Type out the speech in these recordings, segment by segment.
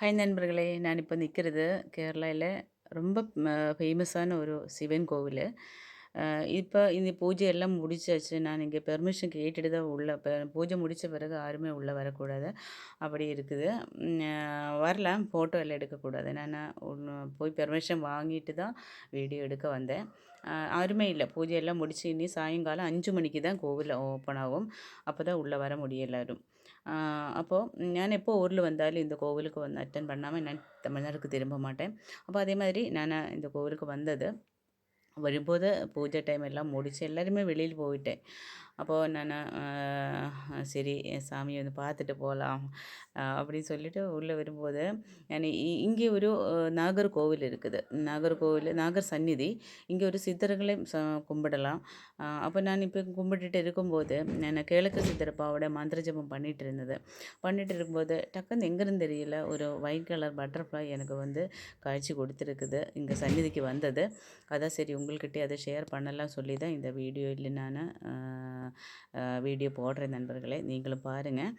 High நண்பர்களே நான் இப்போ நிற்கிறது கேரளாவில் ரொம்ப ஃபேமஸான ஒரு சிவன் கோவில். இப்போ இந்த பூஜையெல்லாம் முடிச்சாச்சு. நான் இங்கே பெர்மிஷன் கேட்டுட்டு தான் உள்ளே இப்போ பூஜை முடித்த பிறகு யாருமே உள்ளே வரக்கூடாது. அப்படி இருக்குது. வரலாம். ஃபோட்டோ எல்லாம் எடுக்கக்கூடாது நான் ஒன்று போய் பெர்மிஷன் வாங்கிட்டு தான் வீடியோ எடுக்க வந்தேன். யாருமே இல்லை. பூஜையெல்லாம் முடிச்சு இனி சாயங்காலம் அஞ்சு மணிக்கு தான் கோவில் ஓப்பன் ஆகும். அப்போ தான் உள்ளே வர முடியும் எல்லோரும். அப்போது நான் எப்போ ஊரில் வந்தாலும் இந்த கோவிலுக்கு வந்து அட்டன் பண்ணாமல் நான் தமிழ்நாட்டுக்கு திரும்ப மாட்டேன். அப்போ அதே மாதிரி நான் இந்த கோவிலுக்கு வந்தது. வரும்போது பூஜை டைம் எல்லாம் முடித்து எல்லாருமே வெளியில் போயிட்டேன். அப்போது நான் சரி சாமியை வந்து பார்த்துட்டு போகலாம் அப்படின்னு சொல்லிட்டு உள்ளே வரும்போது நான் இங்கே ஒரு நாகர்கோவில் இருக்குது. நாகர்கோவில் நாகர் சந்நிதி. இங்கே ஒரு சித்தர்களையும் ச கும்பிடலாம். அப்போ நான் இப்போ கும்பிட்டுட்டு இருக்கும்போது நான் கிழக்கு சித்தரப்பாவோட மந்திர ஜபம் பண்ணிகிட்டு இருந்தது. பண்ணிகிட்டு இருக்கும்போது டக்குன்னு எங்கேருந்து தெரியல ஒரு ஒயிட் கலர் பட்டர்ஃப்ளை எனக்கு வந்து காய்ச்சி கொடுத்துருக்குது. இங்கே சந்நிதிக்கு வந்தது. அதான் சரி உங்கள்கிட்டே அதை ஷேர் பண்ணலாம் சொல்லி தான் இந்த வீடியோவில் நான் வீடியோ போடுறேன் நண்பர்களே நீங்களும் பாருங்கள்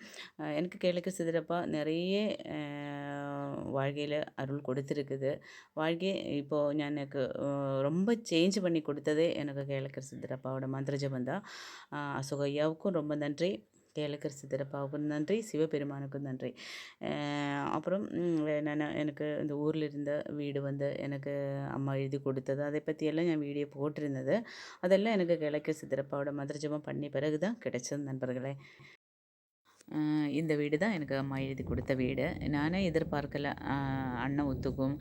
எனக்கு கிழக்கு சிதறப்பா நிறைய வாழ்க்கையில் அருள் கொடுத்துருக்குது. வாழ்க்கை இப்போது நான் எனக்கு ரொம்ப சேஞ்ச் பண்ணி கொடுத்ததே எனக்கு கிழக்கு சிதறப்பாவோட மந்திர ஜபம் தான். ரொம்ப நன்றி. கேளக்கர் சித்தரப்பாவுக்கும் நன்றி சிவபெருமானுக்கும் நன்றி. அப்புறம் நான் எனக்கு இந்த ஊரில் இருந்த வீடு வந்து எனக்கு அம்மா எழுதி கொடுத்தது. அதை பற்றியெல்லாம் என் வீடியோ போட்டிருந்தது. அதெல்லாம் எனக்கு கிழக்கு சித்தரப்பாவோட மதுரஜபம் பண்ணி பிறகு தான் கிடைச்சது நண்பர்களே. இந்த வீடு தான் எனக்கு அம்மா எழுதி கொடுத்த வீடு. நானே எதிர்பார்க்கல. அண்ணன் ஒத்துக்கும்.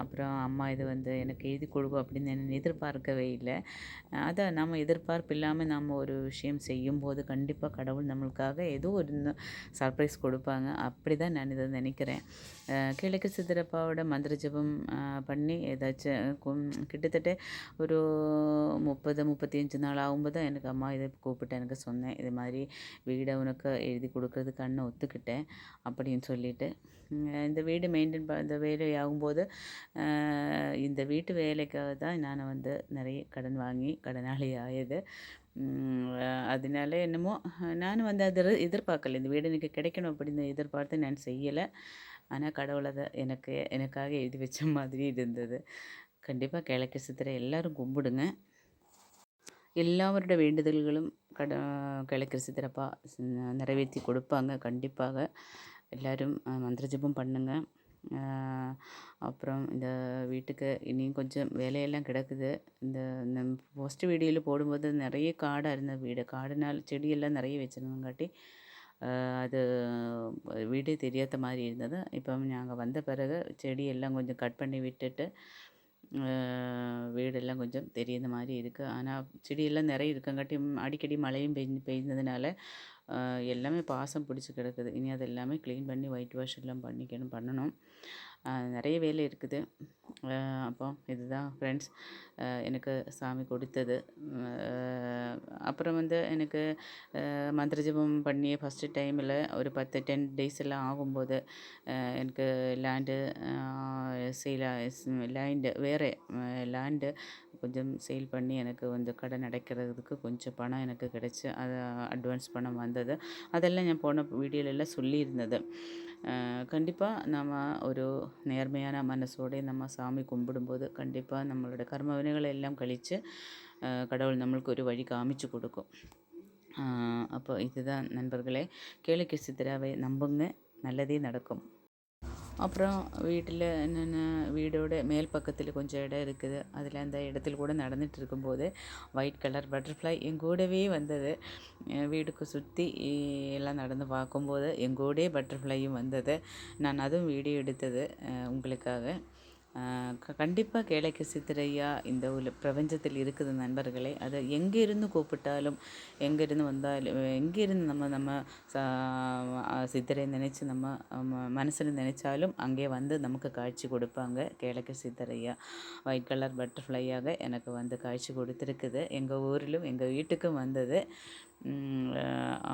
அப்புறம் அம்மா இது வந்து எனக்கு எழுதி கொடுக்கும் அப்படின்னு நான் எதிர்பார்க்கவே இல்லை. அதை நம்ம எதிர்பார்ப்பு இல்லாமல் நம்ம ஒரு விஷயம் செய்யும்போது கண்டிப்பாக கடவுள் நம்மளுக்காக ஏதோ ஒரு சர்ப்ரைஸ் கொடுப்பாங்க. அப்படி தான் நான் இதை நினைக்கிறேன். கிழக்கு சித்திரப்பாவோட மந்திர ஜபம் பண்ணி ஏதாச்சும் கிட்டத்தட்ட ஒரு முப்பது முப்பத்தி அஞ்சு நாள் ஆகும்போது தான் எனக்கு அம்மா இதை கூப்பிட்டு எனக்கு சொன்னேன். இது மாதிரி வீடை உனக்கு எழுதி கொடுக்கறதுக்கு அண்ணன் ஒத்துக்கிட்டேன் அப்படின்னு சொல்லிட்டு. இந்த வீடு மெயின்டைன் ப இந்த வேலை ஆகும்போது இந்த வீட்டு வேலைக்காக தான் நான் வந்து நிறைய கடன் வாங்கி கடனாளி ஆயது. அதனால என்னமோ நானும் வந்து அதை எதிர்பார்க்கல. இந்த வீடு எனக்கு கிடைக்கணும் அப்படின்னு எதிர்பார்த்து நான் செய்யலை. ஆனால் கடவுளை அதை எனக்கு எனக்காக எழுதி வச்ச மாதிரி இருந்தது. கண்டிப்பாக கிழக்கு சித்திரை எல்லோரும் கும்பிடுங்க. எல்லாவருடைய வேண்டுதல்களும் கட கிழக்கு சித்திரப்பா நிறைவேற்றி கொடுப்பாங்க கண்டிப்பாக. எல்லோரும் மந்திரஜபம் பண்ணுங்க. பண்ணுங்கள் அப்புறம் இந்த வீட்டுக்கு இனியும் கொஞ்சம் வேலையெல்லாம் கிடக்குது. இந்த இந்த வீடியோவில் போடும்போது நிறைய காடாக இருந்த வீடு. காடுனால் செடியெல்லாம் நிறைய வச்சுருந்தங்காட்டி அது வீடே தெரியாத மாதிரி இருந்தது. இப்போ நாங்கள் வந்த பிறகு செடியெல்லாம் கொஞ்சம் கட் பண்ணி விட்டுட்டு வீடெல்லாம் கொஞ்சம் தெரியுற மாதிரி இருக்குது ஆனால் செடியெல்லாம் நிறைய இருக்கங்காட்டி அடிக்கடி மழையும் பெய் பெய்ததுனால எல்லாமே பாசம் பிடிச்சி கிடக்குது. இனி அது எல்லாமே க்ளீன் பண்ணி ஒயிட் வாஷ் எல்லாம் பண்ணிக்கணும் பண்ணணும். நிறைய வேலை இருக்குது. அப்போ இதுதான் ஃப்ரெண்ட்ஸ் எனக்கு சாமி கொடுத்தது. அப்புறம் வந்து எனக்கு மந்திர ஜபம் பண்ணி ஃபஸ்ட்டு டைமில் ஒரு பத்து டென் டேஸ் எல்லாம் ஆகும்போது எனக்கு லேண்டு சேல் லேண்டு வேறு லேண்டு கொஞ்சம் சேல் பண்ணி எனக்கு வந்து கடன் அடைக்கிறதுக்கு கொஞ்சம் பணம் எனக்கு கிடச்சி அது அட்வான்ஸ் பணம் வந்து வந்தது அதெல்லாம் நான் போன வீடியோலெல்லாம் சொல்லியிருந்தது கண்டிப்பாக நம்ம ஒரு நேர்மையான மனசோടെ நம்ம சாமி கும்பிடும்போது கண்டிப்பாக நம்மளோட கர்ம வினைகளை எல்லாம் கழித்து கடவுள் நம்மளுக்கு ஒரு வழி காமிச்சு கொடுக்கும் அப்போ இதுதான் நண்பர்களே கேளிக்கை சித்திராவை நம்புங்க நல்லதே நடக்கும் அப்புறம் வீட்டில் என்னென்ன வீடோட மேல் பக்கத்தில் கொஞ்சம் இடம் இருக்குது அதில் அந்த இடத்துல கூட நடந்துகிட்டு இருக்கும்போது ஒயிட் கலர் பட்டர்ஃப்ளை எங்கூடவே வந்தது. வீடுக்கு சுற்றி எல்லாம் நடந்து பார்க்கும்போது எங்கூட பட்டர்ஃப்ளையும் வந்தது. நான் அதுவும் வீடியோ எடுத்தது உங்களுக்காக. கண்டிப்பாக கேளைக்கு சித்திரையா இந்த உல பிரபஞ்சத்தில் இருக்குது நண்பர்களே. அதை எங்கே இருந்து கூப்பிட்டாலும் எங்கே இருந்து வந்தாலும் எங்கே இருந்து நம்ம நம்ம சித்திரை நினச்சி நம்ம மனசில் நினச்சாலும் அங்கே வந்து நமக்கு காட்சி கொடுப்பாங்க. கேளைக்கு சித்திரையா ஒயிட் கலர் பட்டர்ஃப்ளையாக எனக்கு வந்து காட்சி கொடுத்துருக்குது. எங்கள் ஊரிலும் எங்கள் வீட்டுக்கும் வந்தது.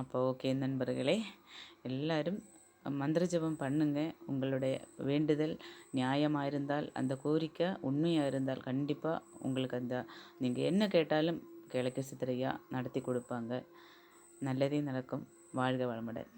அப்போ ஓகே நண்பர்களே. எல்லோரும் மந்திர ஜபம் பண்ணுங்க. உங்களுடைய வேண்டுதல் நியாயமாக இருந்தால் அந்த கோரிக்கை உண்மையாக இருந்தால் கண்டிப்பாக உங்களுக்கு அந்த நீங்கள் என்ன கேட்டாலும் கிழக்கு சித்திரையாக நடத்தி கொடுப்பாங்க. நல்லதே நடக்கும். வாழ்க வளமுடன்.